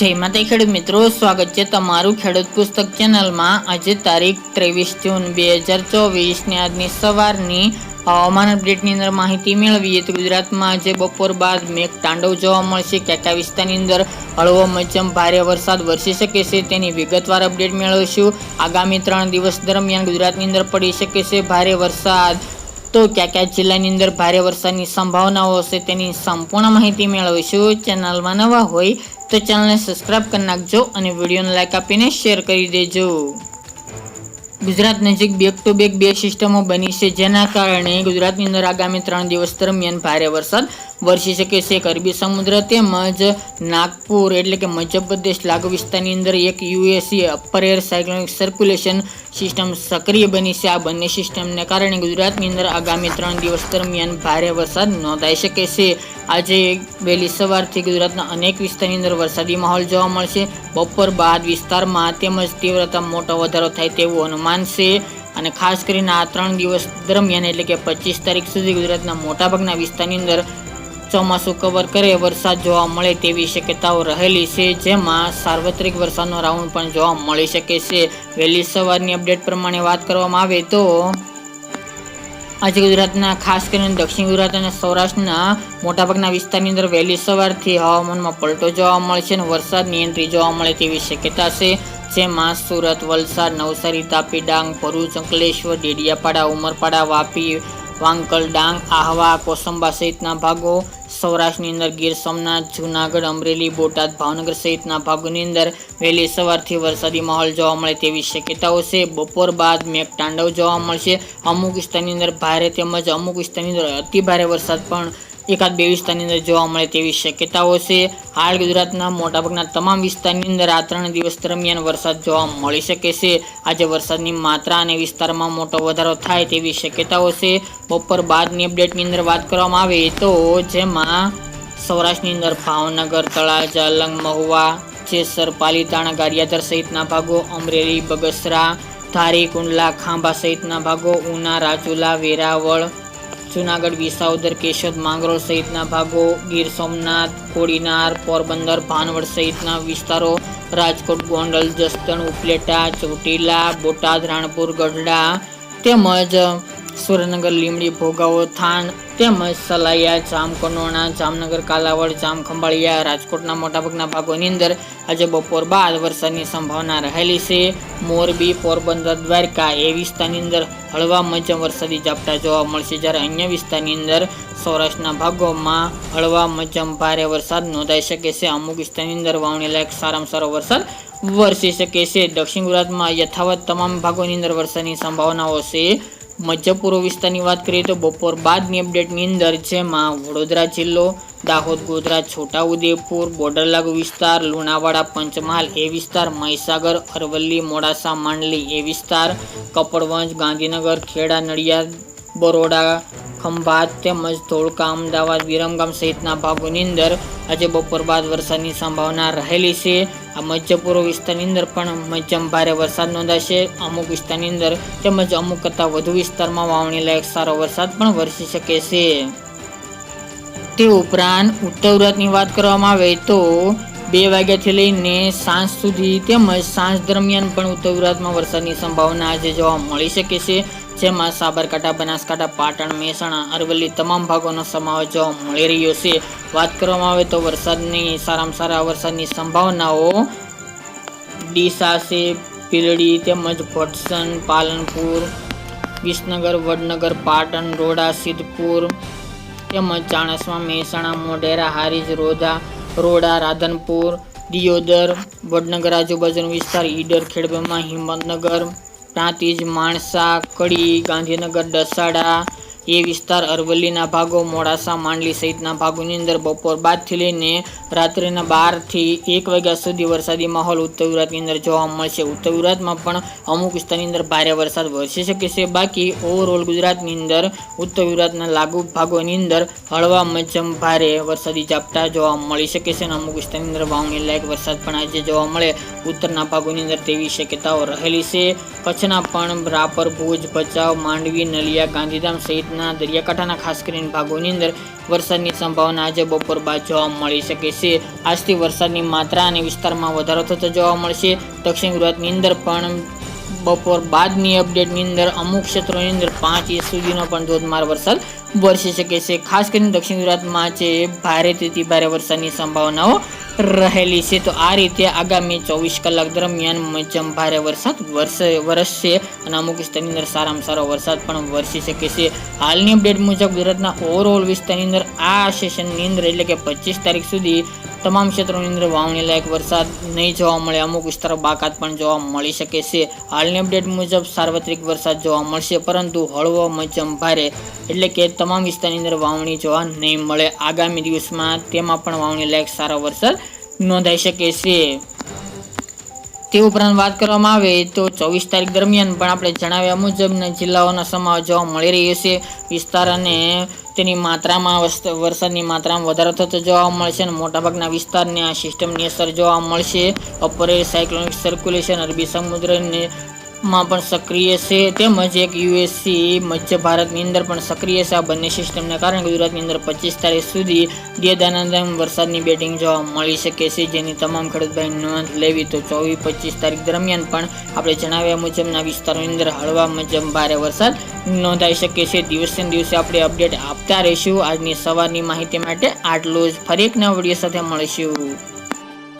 જય માતા ખેડૂત મિત્રો, સ્વાગત છે તમારું ખેડૂત પુસ્તક ચેનલમાં. આજે તારીખ ત્રેવીસ જૂન બે હજાર ચોવીસની આજની સવારની હવામાન અપડેટની અંદર માહિતી મેળવીએ તો ગુજરાતમાં આજે બપોર બાદ મેઘ તાંડવ જોવા મળશે. ક્યાં કયા વિસ્તારની અંદર હળવો મધ્યમ ભારે વરસાદ વરસી શકે છે તેની વિગતવાર અપડેટ મેળવીશું. આગામી ત્રણ દિવસ દરમિયાન ગુજરાતની અંદર પડી શકે છે ભારે વરસાદ. તો કયા કયા જિલ્લાની અંદર ભારે વરસાદની સંભાવનાઓ હશે તેની સંપૂર્ણ માહિતી મેળવીશું. ચેનલમાં નવા હોય તો ચેનલને સબસ્ક્રાઇબ કરી નાખજો અને વિડીયોને લાઇક આપીને શેર કરી દેજો. ગુજરાત નજીક બેક ટુ બેક બે સિસ્ટમો બની છે. જેના કારણે ગુજરાતની અંદર આગામી ત્રણ દિવસ દરમિયાન ભારે વરસાદ વરસી શકે છે. અરબી સમુદ્ર તેમજ નાગપુર એટલે કે મધ્યપ્રદેશ લાગુ વિસ્તારની અંદર એક UAC upper air cyclonic circulation system સક્રિય બની છે. આ બંને સિસ્ટમને કારણે ગુજરાતની અંદર આગામી ત્રણ દિવસ દરમિયાન ભારે વરસાદ નોંધાઈ શકે છે. આજે વહેલી સવારથી ગુજરાતના અનેક વિસ્તારની અંદર વરસાદી માહોલ જોવા મળશે. બપોર બાદ વિસ્તારમાં તેમજ તીવ્રતા મોટો વધારો થાય તેવું અનુમાન છે. અને ખાસ કરીને આ ત્રણ દિવસ દરમિયાન એટલે કે પચીસ તારીખ સુધી ગુજરાતના મોટાભાગના વિસ્તારની અંદર ચોમાસું કવર કરે, વરસાદ જોવા મળે તેવી શક્યતાઓ રહેલી છે. જેમાં સાર્વત્રિક વરસાદનો રાઉન્ડ પણ જોવા મળી શકે છે. વહેલી સવારની અપડેટ પ્રમાણે વાત કરવામાં આવે તો આજે ગુજરાતના, ખાસ કરીને દક્ષિણ ગુજરાત અને સૌરાષ્ટ્રના મોટાભાગના વિસ્તારની અંદર વહેલી સવારથી હવામાનમાં પલટો જોવા મળશે અને વરસાદની એન્ટ્રી જોવા મળે તેવી શક્યતા છે. જેમાં સુરત, વલસાડ, નવસારી, તાપી, ડાંગ, ભરૂચ, અંકલેશ્વર, ડેડિયાપાડા, ઉમરપાડા, વાપી વાંકલ ડાંગ, આહવા, કોસંબા સહિતના ભાગો સૌરાષ્ટ્રની અંદર ગીર સોમનાથ, જૂનાગઢ, અમરેલી, બોટાદ, ભાવનગર સહિતના ભાગોની અંદર વહેલી સવારથી વરસાદી માહોલ જોવા મળે તેવી શક્યતાઓ છે. બપોર બાદ મેઘ તાંડવ જોવા મળશે. અમુક વિસ્તારની અંદર ભારે તેમજ અમુક વિસ્તારની અંદર અતિ ભારે વરસાદ પણ એકાદ બે વિસ્તારની અંદર જોવા મળે તેવી શક્યતાઓ છે. હાલ ગુજરાતના મોટાભાગના તમામ વિસ્તારની અંદર આ ત્રણ દિવસ દરમિયાન વરસાદ જોવા મળી શકે છે. આજે વરસાદની માત્રા અને વિસ્તારમાં મોટો વધારો થાય તેવી શક્યતાઓ છે. બપોર બાદની અપડેટની અંદર વાત કરવામાં આવે તો જેમાં સૌરાષ્ટ્રની અંદર ભાવનગર, તળાજા અલંગ મહુવા, જેસર, પાલીતાણા, ગારિયાધર સહિતના ભાગો, અમરેલી, બગસરા ધારી કુંડલા ખાંભા સહિતના ભાગો, ઉના, રાજુલા, વેરાવળ જુનાગઢ વિસાવદર કેશોદ માંગરોળ સહિતના ભાગો, ગીર સોમનાથ, કોડીનાર, પોરબંદર, ભાનવડ સહિતના વિસ્તારો, રાજકોટ, ગોંડલ, જસદણ, ઉપલેટા, ચોટીલા, બોટાદ, રાણપુર, ગઢડા તેમજ સુરેન્દ્રનગર લીમડી ભોગાવો થાન તેમજ સલાયા જામકનોણા જામનગર, કાલાવડ જામખંભાળિયા રાજકોટના મોટાભાગના ભાગોની અંદર આજે બપોર બાદ વરસાદની સંભાવના રહેલી છે. મોરબી, પોરબંદર, દ્વારકા એ વિસ્તારની અંદર હળવા મધ્યમ વરસાદી ઝાપટા જોવા મળશે. જ્યારે અન્ય વિસ્તારની અંદર સૌરાષ્ટ્રના ભાગોમાં હળવા મધ્યમ ભારે વરસાદ નોંધાઈ શકે છે. અમુક વિસ્તારની અંદર વાવણી લાયક સારામાં સારો વરસાદ વરસી શકે છે. દક્ષિણ ગુજરાતમાં યથાવત તમામ ભાગોની અંદર વરસાદની સંભાવનાઓ છે. મધ્ય પૂર્વ વિસ્તારની વાત કરીએ તો બપોર બાદની અપડેટની અંદર જેમાં વડોદરા જિલ્લો, દાહોદ, ગોધરા, છોટાઉદેપુર બોર્ડર લાગુ વિસ્તાર, લુણાવાડા, પંચમહાલ એ વિસ્તાર, મહીસાગર, અરવલ્લી, મોડાસા, માંડલી એ વિસ્તાર, કપડવંજ, ગાંધીનગર, ખેડા, નડિયાદ બરોડા, ખંભાત તેમજ ધોળકા, અમદાવાદ, વિરમગામ સહિતના ભાગોની અંદર આજે બપોર બાદ વરસાદની સંભાવના રહેલી છે. આ મધ્ય પૂર્વ વિસ્તારની અંદર પણ મધ્યમ ભારે વરસાદ નોંધાશે. અમુક વિસ્તારની અંદર તેમજ અમુક કરતાં વધુ વિસ્તારમાં વાવણી લાયક સારો વરસાદ પણ વરસી શકે છે. તે ઉપરાંત ઉત્તર ગુજરાતની વાત કરવામાં આવે તો બે વાગ્યાથી લઈને સાંજ સુધી તેમજ સાંજ દરમિયાન પણ ઉત્તર ગુજરાતમાં વરસાદની સંભાવના આજે જોવા મળી શકે છે. જેમાં સાબરકાંઠા, બનાસકાંઠા, પાટણ, મહેસાણા, અરવલ્લી તમામ ભાગોનો સમાવેશ જોવા મળી રહ્યો છે. વાત કરવામાં આવે તો વરસાદની, સારામાં સારા વરસાદની સંભાવનાઓ ડીસા છે, પીલડી તેમજ ભટસન, પાલનપુર, વિસનગર, વડનગર, પાટણ, રોડા, સિદ્ધપુર તેમજ ચાણસમાં, મહેસાણા, મોઢેરા, હારીજ, રોધા, રોડા, રાધનપુર, દિયોદર, વડનગર, આજુબાજુનો વિસ્તાર, ઈડર, ખેડબેમાં, હિંમતનગર પ્રાંતિજ માણસા કડી ગાંધીનગર દસાડા એ વિસ્તાર અરવલ્લીના ભાગો, મોડાસા, માંડલી સહિતના ભાગોની અંદર બપોર બાદથી લઈને રાત્રિના બારથી એક વાગ્યા સુધી વરસાદી માહોલ ઉત્તર ગુજરાતની અંદર જોવા મળશે. ઉત્તર ગુજરાતમાં પણ અમુક વિસ્તારની અંદર ભારે વરસાદ વરસી શકે છે. બાકી ઓવરઓલ ગુજરાતની અંદર, ઉત્તર ગુજરાતના લાગુ ભાગોની અંદર હળવા મધ્યમ ભારે વરસાદી ઝાપટા જોવા મળી શકે છે અને અમુક વિસ્તારની અંદર વાવણી લાયક વરસાદ પણ આજે જોવા મળે. ઉત્તરના ભાગોની અંદર તેવી શક્યતાઓ રહેલી છે. કચ્છના પણ રાપર, ભુજ, ભચાઉ, માંડવી, નલિયા, ગાંધીધામ સહિતના ગુજરાતના દરિયાકાંઠાના ખાસ કરીને ભાગોની અંદર વરસાદની સંભાવના આજે બપોર બાદ જોવા મળી શકે છે. આજથી વરસાદની માત્રા અને વિસ્તારમાં વધારો થતો જોવા મળશે. દક્ષિણ ગુજરાતની અંદર પણ બપોર બાદની અપડેટની અંદર અમુક ક્ષેત્રોની અંદર પાંચ ઇંચ સુધીનો પણ ધોધમાર વરસાદ વરસી શકે છે. ખાસ કરીને દક્ષિણ ગુજરાતમાં છે ભારેથી ભારે વરસાદની સંભાવનાઓ રહેલી છે. તો આ રીતે આગામી ચોવીસ કલાક દરમિયાન મધ્યમ ભારે વરસાદ વરસે વરસશે અને અમુક વિસ્તારની અંદર સારામાં સારો વરસાદ પણ વરસી શકે છે. હાલની અપડેટ મુજબ ગુજરાતના ઓવરઓલ વિસ્તારની અંદર આ સેશનની અંદર એટલે કે પચીસ તારીખ સુધી તમામ ક્ષેત્રોની અંદર વાવણી લાયક વરસાદ નહીં જોવા મળે. અમુક વિસ્તારો બાકાત પણ જોવા મળી શકે છે. હાલની અપડેટ મુજબ સાર્વત્રિક વરસાદ જોવા મળશે, પરંતુ હળવો મચમ ભારે એટલે કે તમામ વિસ્તારની અંદર વાવણી જોવા નહીં મળે. આગામી દિવસમાં તેમાં પણ વાવણી લાયક સારો વરસાદ નોંધાઈ શકે છે. તે ઉપરાંત વાત કરવામાં આવે તો ચોવીસ તારીખ દરમિયાન પણ આપણે જણાવ્યા મુજબના જિલ્લાઓનો સમાવેશ જોવા મળી રહ્યો છે. વિસ્તાર અને તેની માત્રામાં વરસાદની માત્રામાં વધારો થતો જોવા મળશે અને મોટાભાગના વિસ્તારને આ સિસ્ટમની અસર જોવા મળશે. અપરે સાયક્લોનિક સર્ક્યુલેશન અરબી સમુદ્રને માં પણ સક્રિય છે. તેમજ એક યુએસસી મધ્ય ભારતની અંદર પણ સક્રિય છે. આ બંને સિસ્ટમને કારણે ગુજરાતની અંદર પચીસ તારીખ સુધી દેદાનંદમ વરસાદની બેટિંગ જોવા મળી શકે છે. જેની તમામ ખેડૂતભાઈ નોંધ લેવી તો ચોવીસ પચીસ તારીખ દરમિયાન પણ આપણે જણાવ્યા મુજબના વિસ્તારોની અંદર હળવા મધ્યમ ભારે વરસાદ નોંધાઈ શકે છે. દિવસે દિવસે આપણે અપડેટ આપતા રહીશું. આજની સવારની માહિતી માટે આટલું જ. ફરી એક નવા વીડિયો સાથે મળીશું.